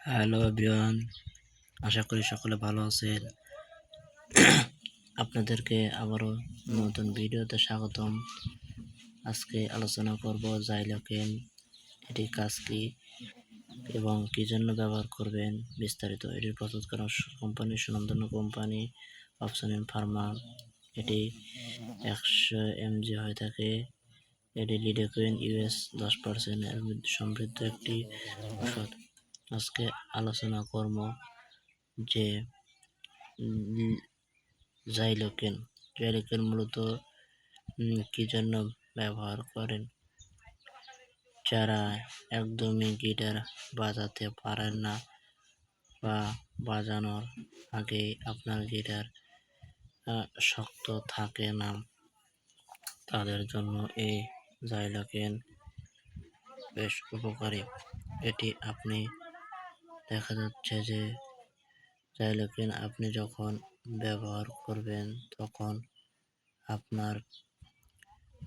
Hello everyone, আশা করি সকলে ভালো আছেন। আপনাদেরকে আবারও নতুন ভিডিওতে স্বাগতম। আজকে আলোচনা করব জাইলোকেন এটি কাজ কি এবং কী জন্য ব্যবহার করবেন বিস্তারিত। এটির প্রস্তুতকারক কোম্পানি সুনামধন্য কোম্পানি, অপশন ফার্মা। এটি একশো এমজি হয়ে থাকে। এটি লিডোকুইন ইউএস দশ পার্সেন্ট সমৃদ্ধ একটি ওষুধ আজকে আলোচনা করব যে জাইলোকেন জাইলোকেন মূলত কী জন্য ব্যবহার করেন? যারা একদমই গিটার বাজাতে পারেন না বা বাজানোর আগে আপনার গিটার শক্ত থাকে না, তাদের জন্য এই জাইলোকেন বেশ উপকারী। এটি আপনি দেখা যাচ্ছে যে জাইলোকেন আপনি যখন ব্যবহার করবেন তখন আপনার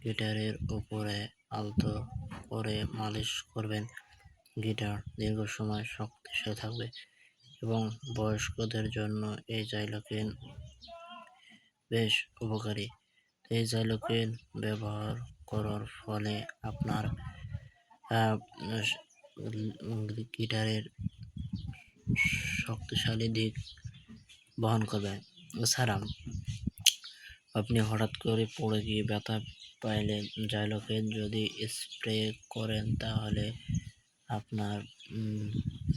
গিটারের উপরে আলতো করে মালিশ করবেন। গিটার দীর্ঘ সময় শক্তিশালী থাকবে এবং বয়স্কদের জন্য এই জাইলোকেন বেশ উপকারী। এই জাইলোকেন ব্যবহার করার ফলে আপনার গিটারের শক্তিশালী দিক বহন করবে। এছাড়া আপনি হঠাৎ করে পড়ে গিয়ে ব্যথা পাইলে জাইলোকেন যদি স্প্রে করেন তাহলে আপনার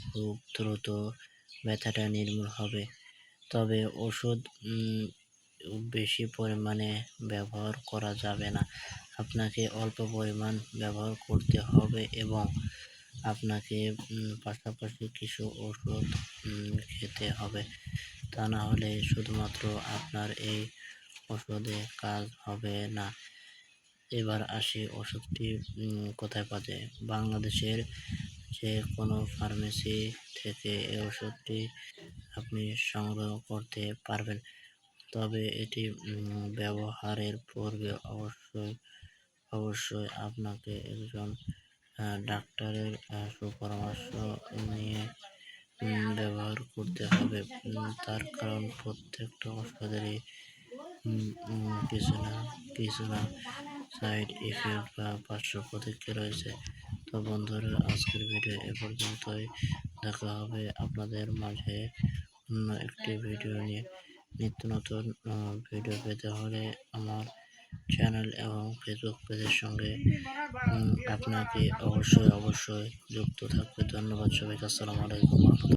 খুব দ্রুত ব্যথাটা নির্মূল হবে। তবে ওষুধ বেশি পরিমাণে ব্যবহার করা যাবে না। আপনাকে অল্প পরিমাণ ব্যবহার করতে হবে এবং আপনাকে পাশাপাশি কিছু ওষুধ খেতে হবে। তা না হলে শুধুমাত্র আপনার এই ওষুধে কাজ হবে না। এবার আসি ওষুধটি কোথায় পাওয়া যায়? বাংলাদেশের যে কোনো ফার্মেসি থেকে এই ওষুধটি আপনি সংগ্রহ করতে পারবেন। তবে এটি ব্যবহারের পূর্বে অবশ্যই অবশ্যই আপনাকে একজন ডাক্তারের সুপরামর্শ নিয়ে ব্যবহার করতে হবে। তার কারণ প্রত্যেকটা ওষুধেরই কিছু না কিছু না সাইড ইফেক্ট বা পার্শ্ব প্রতিক্রিয়া রয়েছে। তো বন্ধুরা, আজকের ভিডিও এ পর্যন্তই। দেখা হবে আপনাদের মাঝে অন্য একটি ভিডিও নিয়ে। নিত্য নতুন ভিডিও পেতে হলে আমার চ্যানেল এবং ফেসবুক পেজের সঙ্গে আপনাকে অবশ্যই অবশ্যই যুক্ত থাকবে। ধন্যবাদ সবাইকে। আসসালামু আলাইকুম।